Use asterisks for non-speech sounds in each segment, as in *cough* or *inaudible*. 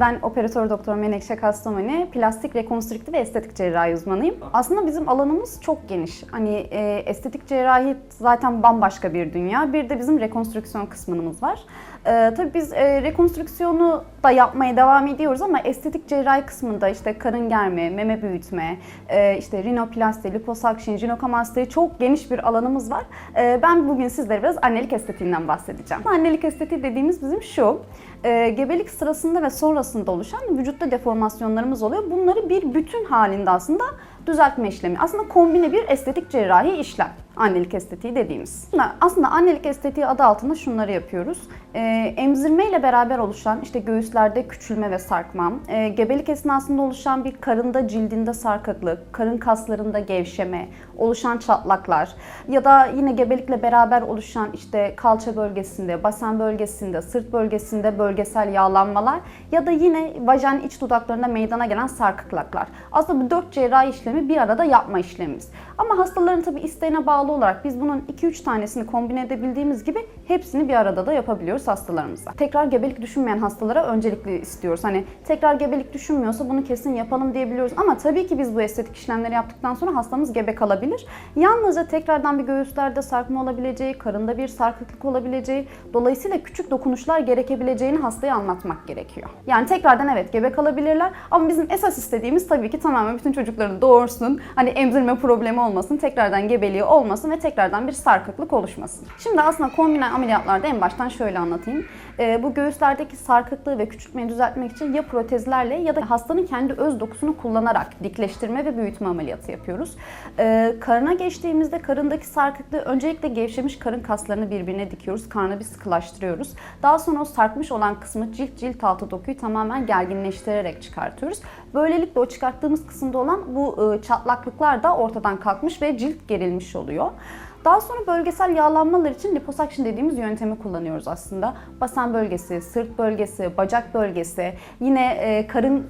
Ben operatör doktor Menekşe Kastamani, plastik rekonstrüktif ve estetik cerrahi uzmanıyım. Aslında bizim alanımız çok geniş. Hani e, estetik cerrahi zaten bambaşka bir dünya. Bir de bizim rekonstrüksiyon kısmımız var. E, tabii biz e, rekonstrüksiyonu da yapmaya devam ediyoruz ama estetik cerrahi kısmında işte karın germe, meme büyütme, e, işte rinoplasti, liposuction, jinekomasti çok geniş bir alanımız var. E, ben bugün sizlere biraz annelik estetiğinden bahsedeceğim. Annelik estetiği dediğimiz bizim şu, e, gebelik sırasında ve sonrasında oluşan vücutta deformasyonlarımız oluyor. Bunları bir bütün halinde aslında düzeltme işlemi. Aslında kombine bir estetik cerrahi işlem. Annelik estetiği dediğimiz. Aslında annelik estetiği adı altında şunları yapıyoruz. E, emzirme ile beraber oluşan işte göğüslerde küçülme ve sarkma, e, gebelik esnasında oluşan bir karında cildinde sarkıklık, karın kaslarında gevşeme, oluşan çatlaklar ya da yine gebelikle beraber oluşan işte kalça bölgesinde, basen bölgesinde, sırt bölgesinde bölgesel yağlanmalar ya da yine vajen iç dudaklarında meydana gelen sarkıklıklar. Aslında bu dört cerrahi işlemi bir arada yapma işlemimiz. Ama hastaların tabi isteğine bağlı olarak biz bunun 2-3 tanesini kombine edebildiğimiz gibi hepsini bir arada da yapabiliyoruz hastalarımıza. Tekrar gebelik düşünmeyen hastalara öncelikli istiyoruz. Hani tekrar gebelik düşünmüyorsa bunu kesin yapalım diyebiliyoruz. Ama tabii ki biz bu estetik işlemleri yaptıktan sonra hastamız gebe kalabilir. Yalnızca tekrardan bir göğüslerde sarkma olabileceği, karında bir sarkıklık olabileceği, dolayısıyla küçük dokunuşlar gerekebileceğini hastaya anlatmak gerekiyor. Yani tekrardan evet gebe kalabilirler ama bizim esas istediğimiz tabii ki tamamen bütün çocukların doğursun, hani emzirme problemi olmasın, tekrardan gebeliği olmasın ve tekrardan bir sarkıklık oluşmasın. Şimdi aslında kombine ameliyatlarda en baştan şöyle anlatayım. Ee, bu göğüslerdeki sarkıklığı ve küçültmeyi düzeltmek için ya protezlerle ya da hastanın kendi öz dokusunu kullanarak dikleştirme ve büyütme ameliyatı yapıyoruz. Ee, karına geçtiğimizde karındaki sarkıklığı öncelikle gevşemiş karın kaslarını birbirine dikiyoruz. Karnı bir sıkılaştırıyoruz. Daha sonra o sarkmış olan kısmı cilt cilt altı dokuyu tamamen gerginleştirerek çıkartıyoruz. Böylelikle o çıkarttığımız kısımda olan bu e, çatlaklıklar da ortadan kalkmış ve cilt gerilmiş oluyor. Daha sonra bölgesel yağlanmalar için liposuction dediğimiz yöntemi kullanıyoruz aslında. Basen bölgesi, sırt bölgesi, bacak bölgesi, yine e, karın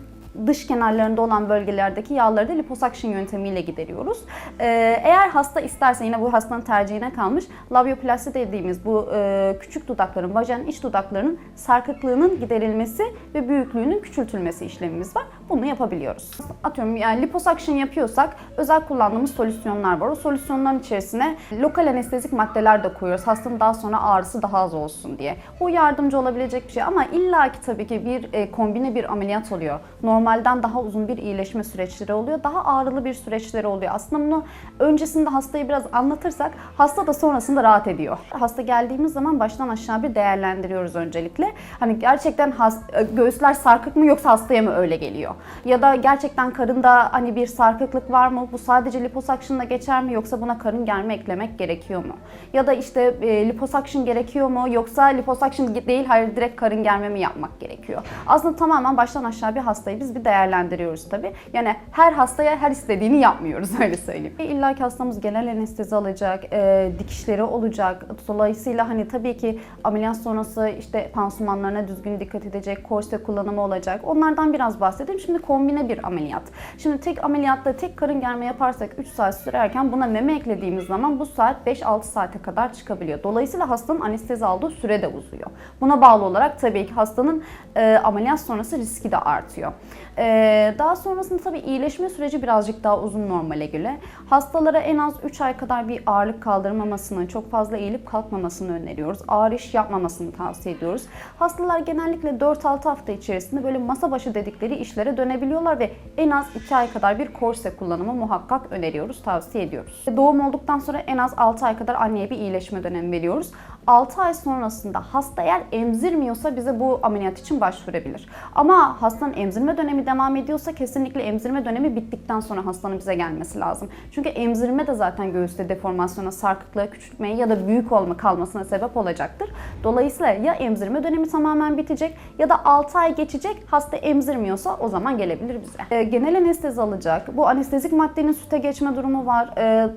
dış kenarlarında olan bölgelerdeki yağları da liposuction yöntemiyle gideriyoruz. Ee, eğer hasta isterse yine bu hastanın tercihine kalmış labioplasti dediğimiz bu e, küçük dudakların, vajen iç dudaklarının sarkıklığının giderilmesi ve büyüklüğünün küçültülmesi işlemimiz var. Bunu yapabiliyoruz. Atıyorum yani liposuction yapıyorsak özel kullandığımız solüsyonlar var. O solüsyonların içerisine lokal anestezik maddeler de koyuyoruz. Hastanın daha sonra ağrısı daha az olsun diye. Bu yardımcı olabilecek bir şey ama illaki tabii ki bir e, kombine bir ameliyat oluyor. Normalden daha uzun bir iyileşme süreçleri oluyor. Daha ağrılı bir süreçleri oluyor. Aslında bunu öncesinde hastayı biraz anlatırsak hasta da sonrasında rahat ediyor. Hasta geldiğimiz zaman baştan aşağı bir değerlendiriyoruz öncelikle. Hani gerçekten has, e, göğüsler sarkık mı yoksa hastaya mı öyle geliyor? Ya da gerçekten karında hani bir sarkıklık var mı? Bu sadece liposuction'la geçer mi yoksa buna karın germe eklemek gerekiyor mu? Ya da işte e, liposuction gerekiyor mu yoksa liposuction değil hayır direkt karın germe mi yapmak gerekiyor? Aslında tamamen baştan aşağı bir hastayı biz bir değerlendiriyoruz tabii. Yani her hastaya her istediğini yapmıyoruz *laughs* öyle söyleyeyim. İlla ki hastamız genel anestezi alacak, e, dikişleri olacak. Dolayısıyla hani tabii ki ameliyat sonrası işte pansumanlarına düzgün dikkat edecek, korse kullanımı olacak. Onlardan biraz bahsedeyim. Şimdi kombine bir ameliyat. Şimdi tek ameliyatta tek karın germe yaparsak 3 saat sürerken buna meme eklediğimiz zaman bu saat 5-6 saate kadar çıkabiliyor. Dolayısıyla hastanın anestezi aldığı süre de uzuyor. Buna bağlı olarak tabii ki hastanın e, ameliyat sonrası riski de artıyor. E, daha sonrasında tabii iyileşme süreci birazcık daha uzun normale göre. Hastalara en az 3 ay kadar bir ağırlık kaldırmamasını, çok fazla eğilip kalkmamasını öneriyoruz. Ağır iş yapmamasını tavsiye ediyoruz. Hastalar genellikle 4-6 hafta içerisinde böyle masa başı dedikleri işlere dönebiliyorlar ve en az 2 ay kadar bir korse kullanımı muhakkak öneriyoruz, tavsiye ediyoruz. Doğum olduktan sonra en az 6 ay kadar anneye bir iyileşme dönemi veriyoruz. 6 ay sonrasında hasta eğer emzirmiyorsa bize bu ameliyat için başvurabilir. Ama hastanın emzirme dönemi devam ediyorsa kesinlikle emzirme dönemi bittikten sonra hastanın bize gelmesi lazım. Çünkü emzirme de zaten göğüste deformasyona, sarkıklığa, küçültmeye ya da büyük olma kalmasına sebep olacaktır. Dolayısıyla ya emzirme dönemi tamamen bitecek ya da 6 ay geçecek hasta emzirmiyorsa o zaman gelebilir bize. E, genel anestezi alacak. Bu anestezik maddenin süte geçme durumu var. E,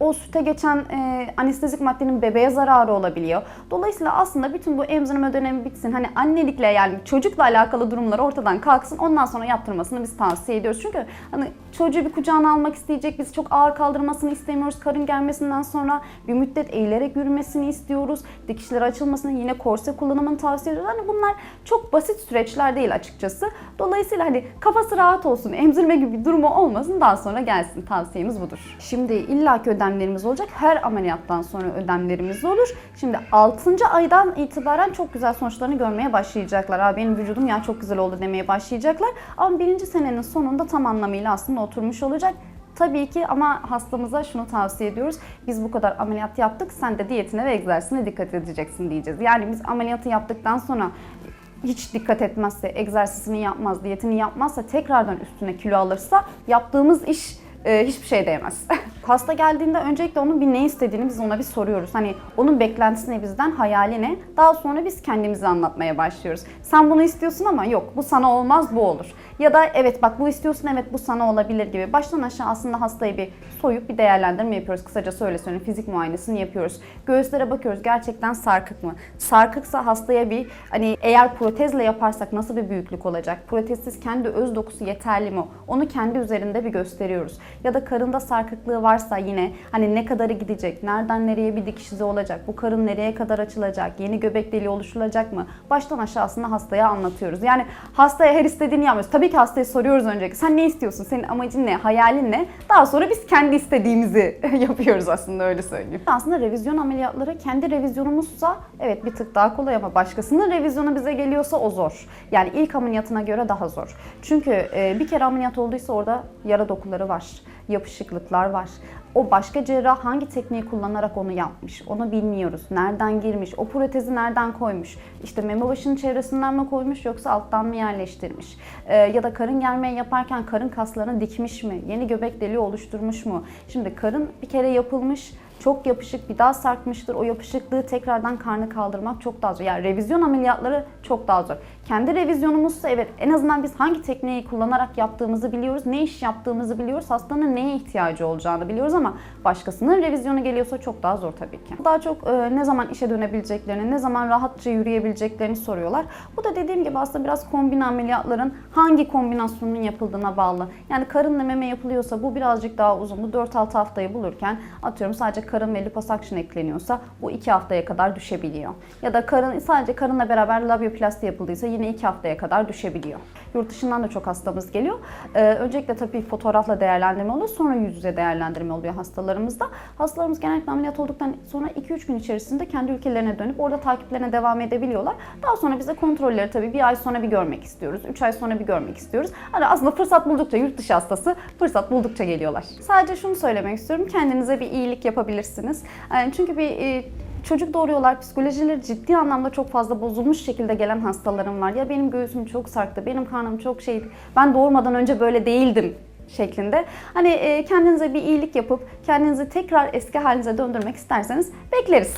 o süte geçen e, anestezik maddenin bebeğe zararı olabilir geliyor. Dolayısıyla aslında bütün bu emzirme dönemi bitsin. Hani annelikle yani çocukla alakalı durumlar ortadan kalksın. Ondan sonra yaptırmasını biz tavsiye ediyoruz. Çünkü hani çocuğu bir kucağına almak isteyecek. Biz çok ağır kaldırmasını istemiyoruz. Karın gelmesinden sonra bir müddet eğilerek yürümesini istiyoruz. Dikişleri açılmasını yine korse kullanımını tavsiye ediyoruz. Hani bunlar çok basit süreçler değil açıkçası. Dolayısıyla hani kafası rahat olsun, emzirme gibi bir durumu olmasın daha sonra gelsin. Tavsiyemiz budur. Şimdi illaki ödemlerimiz olacak. Her ameliyattan sonra ödemlerimiz olur. Şimdi 6. aydan itibaren çok güzel sonuçlarını görmeye başlayacaklar. Aa, benim vücudum ya çok güzel oldu demeye başlayacaklar. Ama birinci senenin sonunda tam anlamıyla aslında oturmuş olacak. Tabii ki ama hastamıza şunu tavsiye ediyoruz. Biz bu kadar ameliyat yaptık, sen de diyetine ve egzersizine dikkat edeceksin diyeceğiz. Yani biz ameliyatı yaptıktan sonra hiç dikkat etmezse, egzersizini yapmaz, diyetini yapmazsa, tekrardan üstüne kilo alırsa yaptığımız iş e, hiçbir şey değmez. *laughs* Hasta geldiğinde öncelikle onun bir ne istediğini biz ona bir soruyoruz. Hani onun beklentisi ne bizden, hayali ne? Daha sonra biz kendimizi anlatmaya başlıyoruz. Sen bunu istiyorsun ama yok bu sana olmaz bu olur. Ya da evet bak bu istiyorsun evet bu sana olabilir gibi. Baştan aşağı aslında hastayı bir soyup bir değerlendirme yapıyoruz. Kısaca öyle söyleyeyim fizik muayenesini yapıyoruz. Göğüslere bakıyoruz gerçekten sarkık mı? Sarkıksa hastaya bir hani eğer protezle yaparsak nasıl bir büyüklük olacak? Protezsiz kendi öz dokusu yeterli mi? Onu kendi üzerinde bir gösteriyoruz. Ya da karında sarkıklığı varsa yine hani ne kadarı gidecek? Nereden nereye bir dikiş izi olacak? Bu karın nereye kadar açılacak? Yeni göbek deliği oluşturulacak mı? Baştan aşağı aslında hastaya anlatıyoruz. Yani hastaya her istediğini yapmıyoruz. Tabii ki hastaya soruyoruz önce. Sen ne istiyorsun? Senin amacın ne? Hayalin ne? Daha sonra biz kendi istediğimizi *laughs* yapıyoruz aslında öyle söyleyeyim. Aslında revizyon ameliyatları kendi revizyonumuzsa evet bir tık daha kolay ama başkasının revizyonu bize geliyorsa o zor. Yani ilk ameliyatına göre daha zor. Çünkü bir kere ameliyat olduysa orada yara dokuları var, yapışıklıklar var. O başka cerrah hangi tekniği kullanarak onu yapmış onu bilmiyoruz. Nereden girmiş, o protezi nereden koymuş, işte meme başının çevresinden mi koymuş yoksa alttan mı yerleştirmiş? Ee, ya da karın germeği yaparken karın kaslarını dikmiş mi, yeni göbek deliği oluşturmuş mu? Şimdi karın bir kere yapılmış, çok yapışık bir daha sarkmıştır. O yapışıklığı tekrardan karnı kaldırmak çok daha zor. Yani revizyon ameliyatları çok daha zor. Kendi revizyonumuzsa evet en azından biz hangi tekniği kullanarak yaptığımızı biliyoruz. Ne iş yaptığımızı biliyoruz. Hastanın neye ihtiyacı olacağını biliyoruz ama başkasının revizyonu geliyorsa çok daha zor tabii ki. Daha çok e, ne zaman işe dönebileceklerini, ne zaman rahatça yürüyebileceklerini soruyorlar. Bu da dediğim gibi aslında biraz kombin ameliyatların hangi kombinasyonun yapıldığına bağlı. Yani karınla meme yapılıyorsa bu birazcık daha uzun. Bu 4-6 haftayı bulurken atıyorum sadece karın ve liposuction ekleniyorsa bu 2 haftaya kadar düşebiliyor. Ya da karın sadece karınla beraber labioplasti yapıldıysa yine 2 haftaya kadar düşebiliyor. Yurt dışından da çok hastamız geliyor. Ee, öncelikle tabii fotoğrafla değerlendirme oluyor. Sonra yüz yüze değerlendirme oluyor hastalarımızda. Hastalarımız genellikle ameliyat olduktan sonra 2-3 gün içerisinde kendi ülkelerine dönüp orada takiplerine devam edebiliyorlar. Daha sonra bize kontrolleri tabii bir ay sonra bir görmek istiyoruz. 3 ay sonra bir görmek istiyoruz. Hani aslında fırsat buldukça yurt dışı hastası fırsat buldukça geliyorlar. Sadece şunu söylemek istiyorum. Kendinize bir iyilik yapabilirsiniz. Yani çünkü bir e, Çocuk doğuruyorlar, psikolojileri ciddi anlamda çok fazla bozulmuş şekilde gelen hastalarım var. Ya benim göğsüm çok sarktı, benim karnım çok şeydi, ben doğurmadan önce böyle değildim şeklinde. Hani e, kendinize bir iyilik yapıp kendinizi tekrar eski halinize döndürmek isterseniz bekleriz.